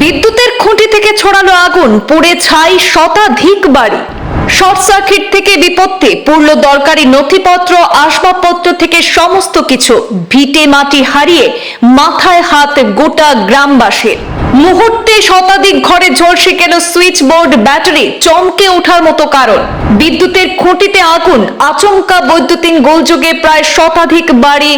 বিদ্যুতের খুঁটি থেকে ছড়ালো আগুন, পুড়ে ছাই শতাধিক বাড়ি। শর্ট সার্কিট থেকে বিপত্তি পূর্ণ দরকারি নথিপত্র, আসবাবপত্র থেকে সমস্ত কিছু, ভিটে মাটি হারিয়ে মাথায় হাত গোটা গ্রামবাসীর। মুহূর্তে শতাধিক ঘরে ঝলসে গেল সুইচ বোর্ড ব্যাটারি চমকে ওঠার মতো কারণ? বিদ্যুতের খুঁটিতে আগুন, আচমকা বৈদ্যুতিন গোলযোগে প্রায় শতাধিক বাড়ি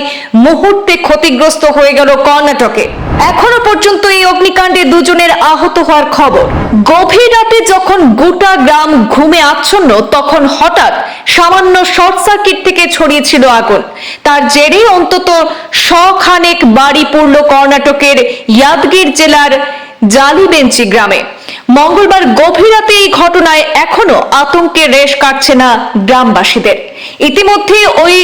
মুহূর্তে ক্ষতিগ্রস্ত হয়ে গেল কর্ণাটকে। এখনও পর্যন্ত এই অগ্নিকাণ্ডে দুজনের আহত হওয়ার খবর। গভীর রাতে যখন গোটা গ্রাম ঘুমে আচ্ছন্ন, তখন হঠাৎ সামান্য শর্ট সার্কিট থেকে ছড়িয়েছিল আগুন। তার জেরে অন্তত শখানেক বাড়ি পড়ল কর্ণাটকের ইয়াদগির জেলার জালিবেঞ্চি গ্রামে। মঙ্গলবার গভীর রাতে এই ঘটনায় এখনও আতঙ্কের রেশ কাটছে না গ্রামবাসীদের। ইতিমধ্যে ওই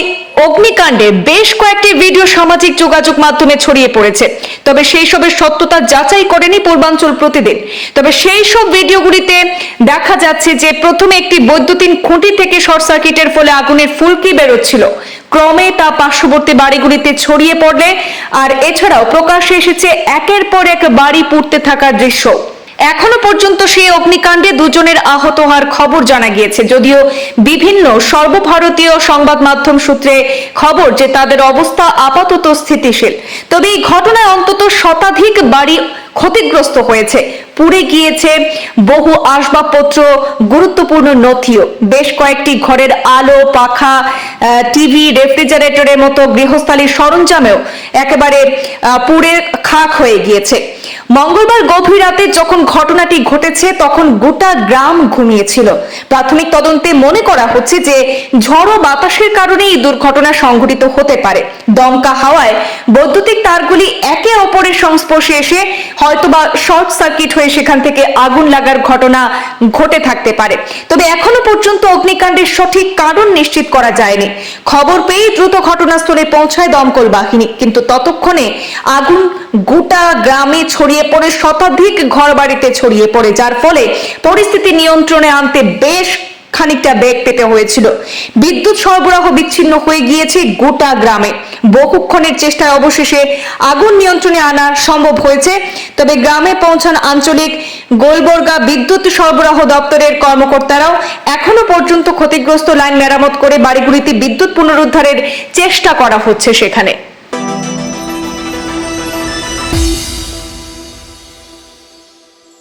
অগ্নিকাণ্ডে বেশ কয়েকটি ভিডিও সামাজিক যোগাযোগ মাধ্যমে ছড়িয়ে পড়েছে। তবে সেই সবের সত্যতা যাচাই করেনি পূর্বাঞ্চল প্রতিদিন। তবে সেই সব ভিডিওগুলিতে দেখা যাচ্ছে যে প্রথমে একটি বৈদ্যুতিন খুঁটি থেকে শর্ট সার্কিটের ফলে আগুনের ফুলকি বেরোচ্ছিল। ক্রমে তা পার্শ্ববর্তী বাড়িগুলিতে ছড়িয়ে পড়লে, আর এছাড়াও প্রকাশ্যে এসেছে একের পর এক বাড়ি পুড়তে থাকার দৃশ্য। এখনও পর্যন্ত সেই অগ্নিকাণ্ডে দুজনের আহত হওয়ার খবর জানা গিয়েছে। যদিও বিভিন্ন সর্বভারতীয় সংবাদ মাধ্যম সূত্রে খবর যে তাদের অবস্থা আপাতত স্থিতিশীল। তবে এই ঘটনায় অন্তত শতাধিক বাড়ি ক্ষতিগ্রস্ত হয়েছে। পুড়ে গিয়েছে বহু আসবাবপত্র, গুরুত্বপূর্ণ নথিও। বেশ কয়েকটি ঘরের আলো, পাখা টিভি, রেফ্রিজারেটরের মতো গৃহস্থালীর সরঞ্জামেও একেবারে পুড়ে খাক হয়ে গিয়েছে। মঙ্গলবার গভীর রাতে যখন ঘটনাটি ঘটেছে, তখন গোটা গ্রাম ঘুমিয়েছিল। প্রাথমিক তদন্তে মনে করা হচ্ছে যে, ঝড়ো বাতাসের কারণে এই দুর্ঘটনা সংঘটিত হতে পারে। দমকা হাওয়ায় বৈদ্যুতিক তারগুলি একে অপরের সংস্পর্শে এসে হয়তোবা শর্ট সার্কিট হয়ে সেখান থেকে আগুন লাগার ঘটনা ঘটে থাকতে পারে। তবে এখনও পর্যন্ত অগ্নিকাণ্ডের সঠিক কারণ নিশ্চিত করা যায়নি। খবর পেয়ে দ্রুত ঘটনাস্থলে পৌঁছায় দমকল বাহিনী। কিন্তু ততক্ষণে আগুন গোটা গ্রামে ছড়িয়ে পড়ে, শতাধিক ঘরবাড়িতে ছড়িয়ে পড়ে। যার ফলে পরিস্থিতি নিয়ন্ত্রণে আনতে বেশ খানিকটা বেগ পেতে হয়েছিল। বিদ্যুৎ সরবরাহ বিচ্ছিন্ন হয়ে গিয়েছে গোটা গ্রামে। বহুক্ষণের চেষ্টায় অবশেষে আগুন নিয়ন্ত্রণে আনা সম্ভব হয়েছে। তবে গ্রামে পৌঁছান আঞ্চলিক গোলবর্গা বিদ্যুৎ সরবরাহ দপ্তরের কর্মকর্তারাও এখনও পর্যন্ত ক্ষতিগ্রস্ত লাইন মেরামত করে বাড়িগুলিতে বিদ্যুৎ পুনরুদ্ধারের চেষ্টা করা হচ্ছে সেখানে।